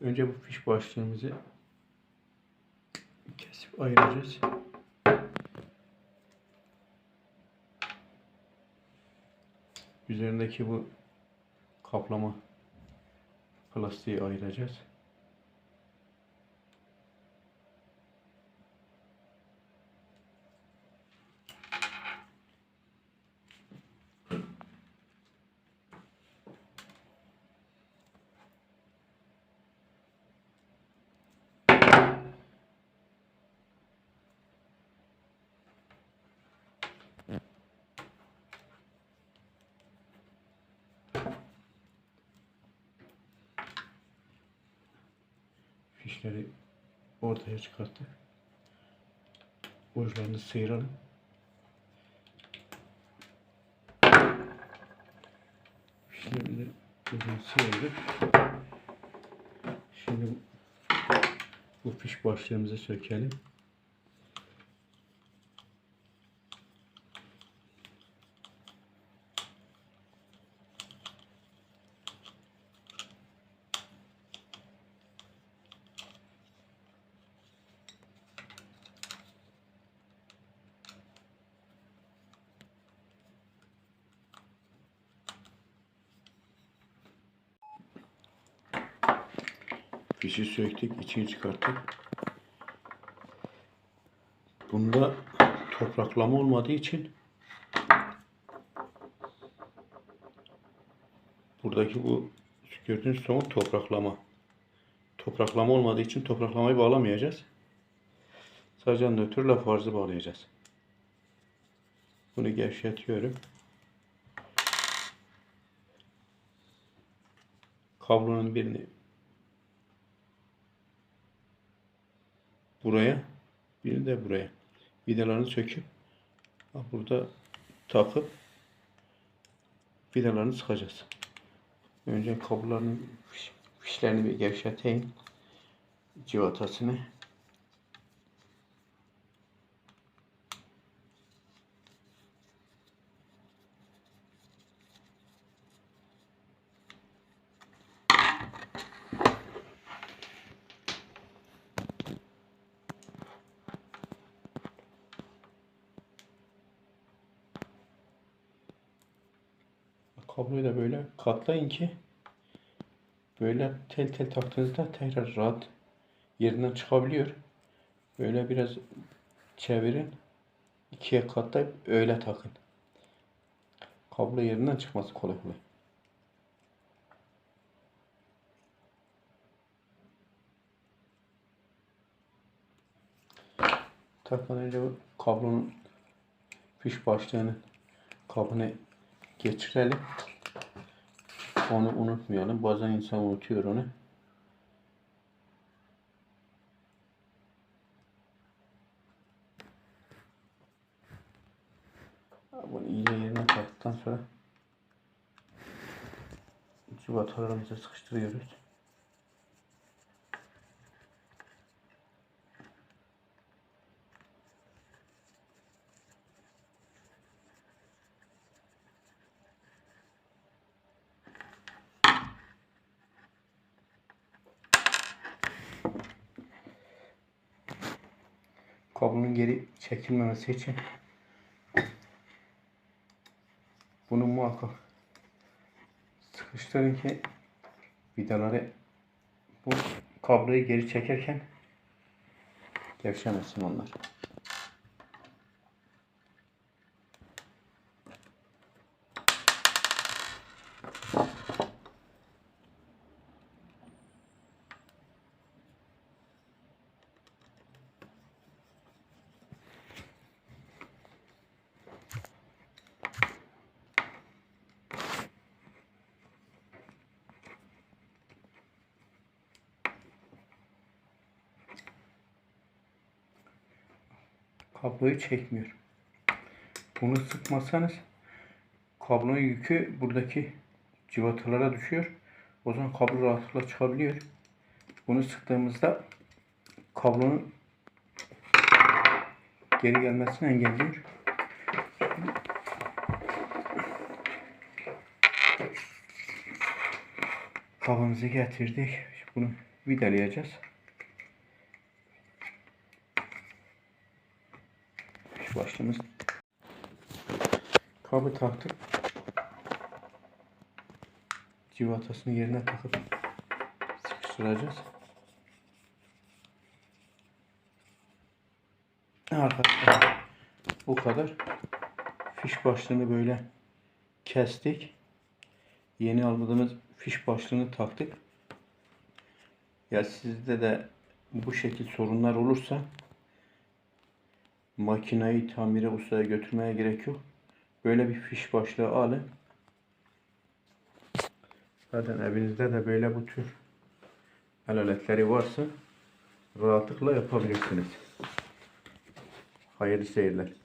Önce bu fiş başlığımızı kesip ayıracağız. Üzerindeki bu kaplama plastiği ayıracağız. Fişleri ortaya çıkarttık. Uçlarını sıyıralım. Fişlerini buradan sıyırdık. Şimdi bu fiş başlığımızı sökelim. Fişi söktük, içini çıkarttık. Bunda topraklama olmadığı için buradaki bu gördüğünüz son topraklama. Topraklama olmadığı için topraklamayı bağlamayacağız. Sadece nötr laf arzı bağlayacağız. Bunu gevşetiyorum. Kablonun birini buraya, birini de buraya. Vidalarını söküp burada takıp vidalarını sıkacağız. Önce kablolarının fiş- fişlerini bir gevşeteyim. Civatasını. Kabloyu da böyle katlayın ki böyle tel tel taktığınızda tekrar rahat yerinden çıkabiliyor. Böyle biraz çevirin. ikiye katlayıp öyle takın. Kablo yerinden çıkması kolay kolay. Takmadan önce kablonun fiş başlığının kabını geçirelim. Onu unutmayalım. Bazen insan unutuyor onu. Bunu iyice yerine taktıktan sonra cıvatalarımızı sıkıştırıyoruz. Kablonun geri çekilmemesi için bunu muhakkak sıkıştırın ki vidaları bu kabloyu geri çekerken gevşemesin onlar. Kabloyu çekmiyor. Bunu sıkmasanız kablonun yükü buradaki civatalara düşüyor. O zaman kablo rahatlıkla çıkabiliyor. Bunu sıktığımızda kablonun geri gelmesini engelliyor. Kabımızı getirdik. Bunu vidalayacağız. Başlığımız. Kabı taktık. Civatasını yerine takıp sıkıştıracağız. Arkadaşlar bu kadar. Fiş başlığını böyle kestik. Yeni aldığımız fiş başlığını taktık. Ya sizde de bu şekil sorunlar olursa makinayı tamire ustaya götürmeye gerek yok. Böyle bir fiş başlığı alın. Zaten evinizde de böyle bu tür el aletleri varsa rahatlıkla yapabilirsiniz. Hayırlı seyirler.